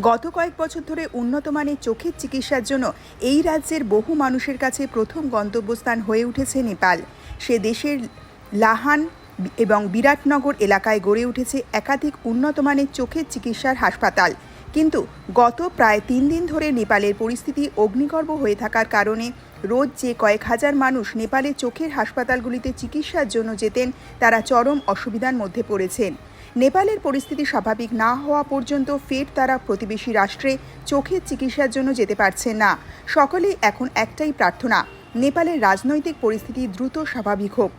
গত কয়েক বছর ধরে উন্নত মানের চোখের চিকিৎসার জন্য এই রাজ্যের বহু মানুষের কাছে প্রথম গন্তব্যস্থান হয়ে উঠেছে নেপাল। সে দেশের লাহান এবং বিরাটনগর এলাকায় গড়ে উঠেছে একাধিক উন্নত মানের চোখের চিকিৎসার হাসপাতাল। কিন্তু গত প্রায় তিন দিন ধরে নেপালের পরিস্থিতি অগ্নিগর্ভ হয়ে থাকার কারণে রোজ যে কয়েক হাজার মানুষ নেপালে চোখের হাসপাতালগুলিতে চিকিৎসার জন্য যেতেন, তারা চরম অসুবিধার মধ্যে পড়েছেন। নেপালের পরিস্থিতি স্বাভাবিক না হওয়া পর্যন্ত ফের তারা প্রতিবেশী রাষ্ট্রে চোখের চিকিৎসার জন্য যেতে পারছেন না। সকলেই এখন একটাই প্রার্থনা, নেপালের রাজনৈতিক পরিস্থিতি দ্রুত স্বাভাবিক হোক।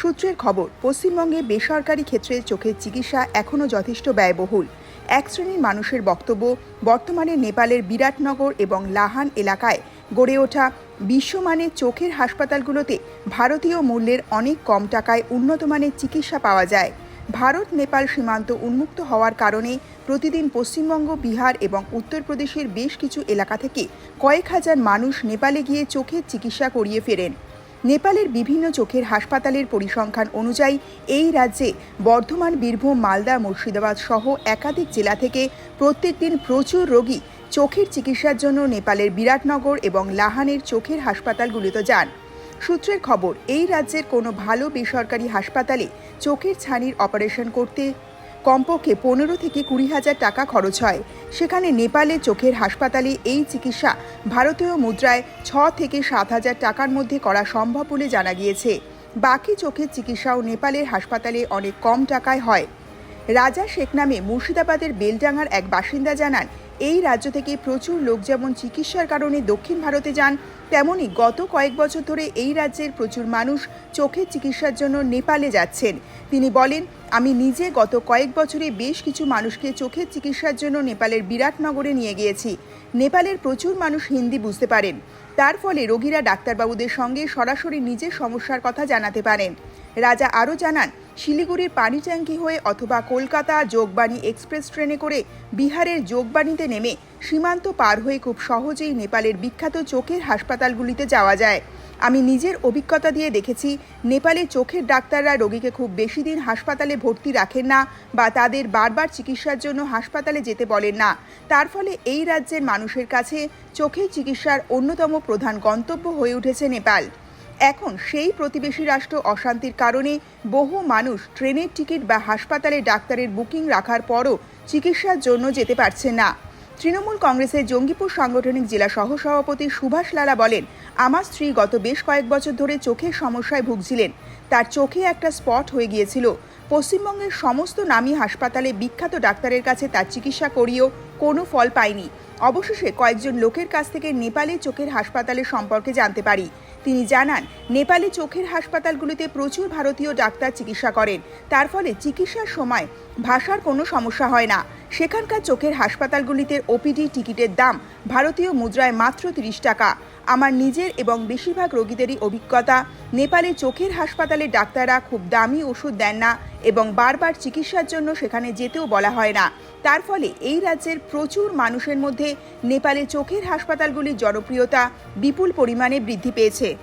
সূত্রের খবর, পশ্চিমবঙ্গে বেসরকারি ক্ষেত্রে চোখের চিকিৎসা এখনও যথেষ্ট ব্যয়বহুল। এক শ্রেণির মানুষের বক্তব্য বর্তমানে নেপালের বিরাটনগর এবং লাহান এলাকায় গড়ে ওঠা বিশ্বমানের চোখের হাসপাতালগুলোতে ভারতীয় মূল্যের অনেক কম টাকায় উন্নতমানের চিকিৎসা পাওয়া যায়। ভারত, নেপাল সীমান্ত উন্মুক্ত হওয়ার কারণে প্রতিদিন পশ্চিমবঙ্গ, বিহার এবং উত্তরপ্রদেশের বেশ কিছু এলাকা থেকে কয়েক হাজার মানুষ নেপালে গিয়ে চোখের চিকিৎসা করিয়ে ফেরেন। নেপালের বিভিন্ন চোখের হাসপাতালের পরিসংখ্যান অনুযায়ী এই রাজ্যে বর্ধমান, বীরভূম, মালদা, মুর্শিদাবাদ সহ একাধিক জেলা থেকে প্রত্যেকদিন প্রচুর রোগী চোখের চিকিৎসার জন্য নেপালের বিরাটনগর এবং লাহানের চোখের হাসপাতালগুলিতে যান। সূত্রের খবর, এই রাজ্যের কোনো ভালো বেসরকারি হাসপাতালে চোখের ছানির অপারেশন করতে কমপক্ষে পনেরো থেকে কুড়ি হাজার টাকা খরচ হয়। সেখানে নেপালে চোখের হাসপাতালে এই চিকিৎসা ভারতীয় মুদ্রায় ছ থেকে সাত হাজার টাকার মধ্যে করা সম্ভব বলে জানা গিয়েছে। বাকি চোখের চিকিৎসাও নেপালের হাসপাতালে অনেক কম টাকায় হয়। রাজা শেখ নামে মুর্শিদাবাদের বেলডাঙ্গার এক বাসিন্দা জানান এই রাজ্য থেকে প্রচুর লোক যেমন চিকিৎসার কারণে দক্ষিণ ভারতে যান, তেমনি গত কয়েক বছর ধরে এই রাজ্যের প্রচুর মানুষ চোখের চিকিৎসার জন্য নেপালে যাচ্ছেন। তিনি বলেন, আমি নিজে গত কয়েক বছরে বেশ কিছু মানুষকে চোখের চিকিৎসার জন্য নেপালের বিরাটনগরে নিয়ে গিয়েছি। নেপালের প্রচুর মানুষ হিন্দি বুঝতে পারেন। তার ফলে রোগীরা ডাক্তারবাবুদের সঙ্গে সরাসরি নিজের সমস্যার কথা জানাতে পারেন। রাজা আরও জানান শিলিগুড়ির পানি ট্যাঙ্কি হয়ে অথবা কলকাতা যোগবাণী এক্সপ্রেস ট্রেনে করে বিহারের যোগবাণীতে নেমে সীমান্ত পার হয়ে খুব সহজেই নেপালের বিখ্যাত চোখের হাসপাতালগুলিতে যাওয়া যায়। আমি নিজের অভিজ্ঞতা দিয়ে দেখেছি, নেপালে চোখের ডাক্তাররা রোগীকে খুব বেশি দিন হাসপাতালে ভর্তি রাখেন না বা তাদের বারবার চিকিৎসার জন্য হাসপাতালে যেতে বলেন না। তার ফলে এই রাজ্যের মানুষের কাছে চোখের চিকিৎসার অন্যতম প্রধান গন্তব্য হয়ে উঠেছে নেপাল। এখন সেই প্রতিবেশী রাষ্ট্র অশান্তির কারণে বহু মানুষ ট্রেনের টিকিট বা হাসপাতালে ডাক্তারের বুকিং রাখার পরও চিকিৎসার জন্য যেতে পারছে না। তৃণমূল কংগ্রেসের জঙ্গিপুর সাংগঠনিক জেলা সহসভাপতি সুভাষ লালা বলেন, আমার স্ত্রী গত বেশ কয়েক বছর ধরে চোখের সমস্যায় ভুগছিলেন। তার চোখে একটা স্পট হয়ে গিয়েছিল। পশ্চিমবঙ্গের সমস্ত নামী হাসপাতালে বিখ্যাত ডাক্তারের কাছে তার চিকিৎসা করিয়েও কোনো ফল পায়নি। অবশেষে কয়েকজন লোকের কাছ থেকে নেপালে চোখের হাসপাতালের সম্পর্কে জানতে পারি। তিনি জানান, নেপালে চোখের হাসপাতালগুলিতে প্রচুর ভারতীয় ডাক্তার চিকিৎসা করেন। তার ফলে চিকিৎসার সময় ভাষার কোনো সমস্যা হয় না। সেখানকার চোখের হাসপাতালগুলিতে ওপিডি টিকিটের দাম ভারতীয় মুদ্রায় মাত্র তিরিশ টাকা। আমার নিজের এবং বেশিরভাগ রোগীদেরই অভিজ্ঞতা। নেপালে চোখের হাসপাতালে ডাক্তাররা খুব দামি ওষুধ দেন না এবং বারবার চিকিৎসার জন্য সেখানে যেতেও বলা হয় না। তার ফলে এই রাজ্যের প্রচুর মানুষের মধ্যে নেপালে চোখের হাসপাতালগুলির জনপ্রিয়তা বিপুল পরিমাণে বৃদ্ধি পেয়েছে।